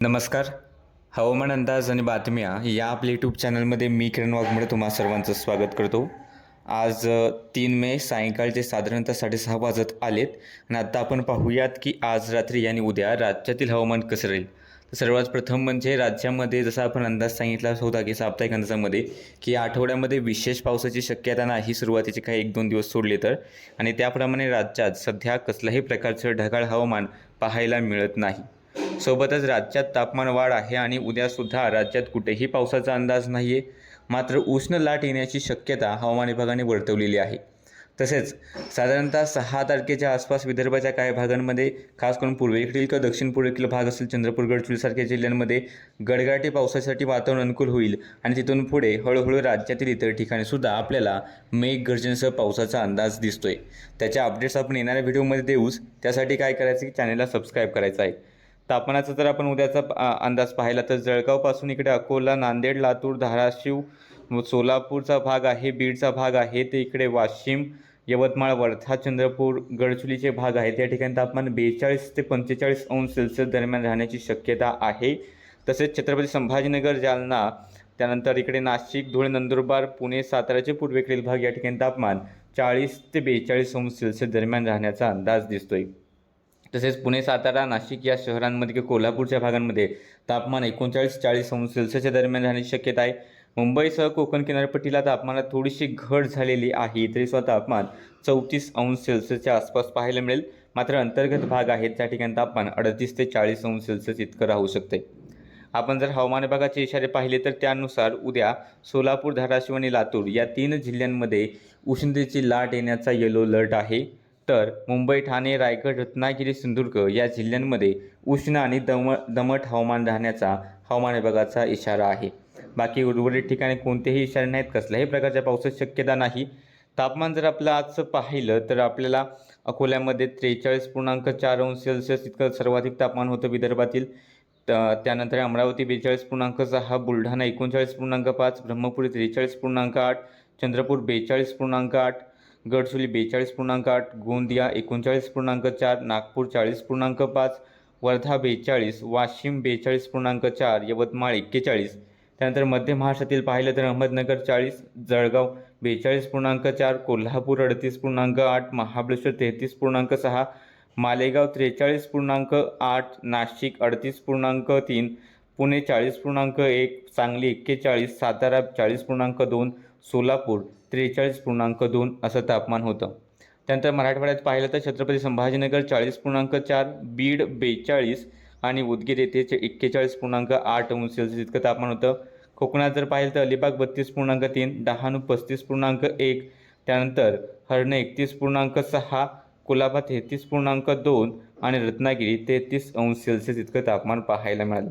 नमस्कार. हवामान अंदाज आणि बातम्या या आपल्या यूट्यूब चॅनलमध्ये मी किरण वाघमोडे तुम्हा सर्वांचं स्वागत करतो. आज तीन मे सायंकाळचे साधारणतः साडेसहा वाजत आलेत आणि आता आपण पाहूयात की आज रात्री आणि उद्या राज्यातील हवामान कसं राहील. तर सर्वात प्रथम म्हणजे राज्यामध्ये जसा आपण अंदाज सांगितला होता की साप्ताहिक अंदाजामध्ये की या आठवड्यामध्ये विशेष पावसाची शक्यता नाही सुरुवातीचे काही एक दोन दिवस सोडले तर. आणि त्याप्रमाणे राज्यात सध्या कसल्याही प्रकारचं ढगाळ हवामान पाहायला मिळत नाही. सोबतच राज्यात तापमान वाढ आहे आणि उद्यासुद्धा राज्यात कुठेही पावसाचा अंदाज नाही आहे मात्र उष्ण लाट येण्याची शक्यता हवामान विभागाने वर्तवलेली आहे. तसेच साधारणतः सहा तारखेच्या आसपास विदर्भाच्या काही भागांमध्ये खास करून पूर्वेकडील किंवा दक्षिण पूर्वेकडील भाग असेल चंद्रपूर गडचिरोलीसारख्या जिल्ह्यांमध्ये गडगाटी पावसासाठी वातावरण अनुकूल होईल आणि तिथून पुढे हळूहळू राज्यातील इतर ठिकाणीसुद्धा आपल्याला मेघगर्जनेसह पावसाचा अंदाज दिसतोय. त्याच्या अपडेट्स आपण येणाऱ्या व्हिडिओमध्ये देऊच. त्यासाठी काय करायचं की चॅनलला सबस्क्राईब करायचं आहे. तापमानाचा जर आपण उद्याचा अंदाज पाहिला तर जळगावपासून इकडे अकोला नांदेड लातूर धाराशिव सोलापूरचा भाग आहे बीडचा भाग आहे ते इकडे वाशिम यवतमाळ वर्धा चंद्रपूर गडचुलीचे भाग आहेत. या ठिकाणी तापमान बेचाळीस ते पंचेचाळीस अंश सेल्सिअस दरम्यान राहण्याची शक्यता आहे. तसेच छत्रपती संभाजीनगर जालना त्यानंतर इकडे नाशिक धुळे नंदुरबार पुणे साताराचे पूर्वेकडील भाग या ठिकाणी तापमान चाळीस ते बेचाळीस अंश सेल्सिअस दरम्यान राहण्याचा अंदाज दिसतोय. तसेच पुणे सातारा नाशिक या शहरांमध्ये किंवा कोल्हापूरच्या भागांमध्ये तापमान एकोणचाळीस चाळीस अंश सेल्सिअसच्या दरम्यान राहण्याची शक्यता आहे. मुंबईसह कोकण किनारपट्टीला तापमानात थोडीशी घट झालेली आहे तरी सुद्धा तापमान चौतीस अंश सेल्सिअसच्या आसपास पाहायला मिळेल. मात्र अंतर्गत भाग आहेत त्या ठिकाणी तापमान अडतीस ते चाळीस अंश सेल्सिअस इतकं राहू शकते. आपण जर हवामान विभागाचे इशारे पाहिले तर त्यानुसार उद्या सोलापूर धाराशिव आणि लातूर या तीन जिल्ह्यांमध्ये उष्णतेची लाट येण्याचा येलो अलर्ट आहे. तर मुंबई ठाणे रायगड रत्नागिरी सिंधुदुर्ग या जिल्ह्यांमध्ये उष्ण आणि दम दमट हवामान राहण्याचा हवामान विभागाचा इशारा आहे. बाकी उर्वरित ठिकाणी कोणतेही इशारे नाहीत कसल्याही प्रकारच्या पावसाची शक्यता नाही. तापमान जर आपलं आजचं पाहिलं तर आपल्याला अकोल्यामध्ये त्रेचाळीस पूर्णांक चार अंश सेल्सिअस इतकं सर्वाधिक तापमान होतं विदर्भातील. त्यानंतर अमरावती बेचाळीस पूर्णांक सहा बुलढाणा एकोणचाळीस पूर्णांक पाच ब्रह्मपुरी त्रेचाळीस पूर्णांक आठ चंद्रपूर बेचाळीस पूर्णांक आठ गडचिरोली बेचाळीस पूर्णांक आठ गोंदिया एकोणचाळीस पूर्णांक चार नागपूर चाळीस पूर्णांक पाच वर्धा बेचाळीस वाशिम बेचाळीस पूर्णांक चार यवतमाळ एक्केचाळीस. त्यानंतर मध्य महाराष्ट्रातील पाहिलं तर अहमदनगर चाळीस जळगाव बेचाळीस पूर्णांक चार कोल्हापूर अडतीस पूर्णांक आठ महाबळेश्वर तेहतीस पूर्णांक सहा मालेगाव त्रेचाळीस पूर्णांक आठ नाशिक अडतीस पूर्णांक तीन पुणे चाळीस पूर्णांक एक सांगली एक्केचाळीस सातारा चाळीस पूर्णांक दोन सोलापूर त्रेचाळीस पूर्णांक दोन असं तापमान होतं. त्यानंतर मराठवाड्यात पाहिलं तर छत्रपती संभाजीनगर चाळीस पूर्णांक चार बीड बेचाळीस आणि उदगीर येथे एक्केचाळीस पूर्णांक आठ अंश सेल्सिअस इतकं तापमान होतं. कोकणात जर पाहिलं तर अलिबाग बत्तीस पूर्णांक तीन डहाणू पस्तीस पूर्णांक एक त्यानंतर हरणे एकतीस पूर्णांक सहा कोल्हापूर तेहतीस पूर्णांक दोन आणि रत्नागिरी तेहतीस अंश सेल्सिअस इतकं तापमान पाहायला मिळालं.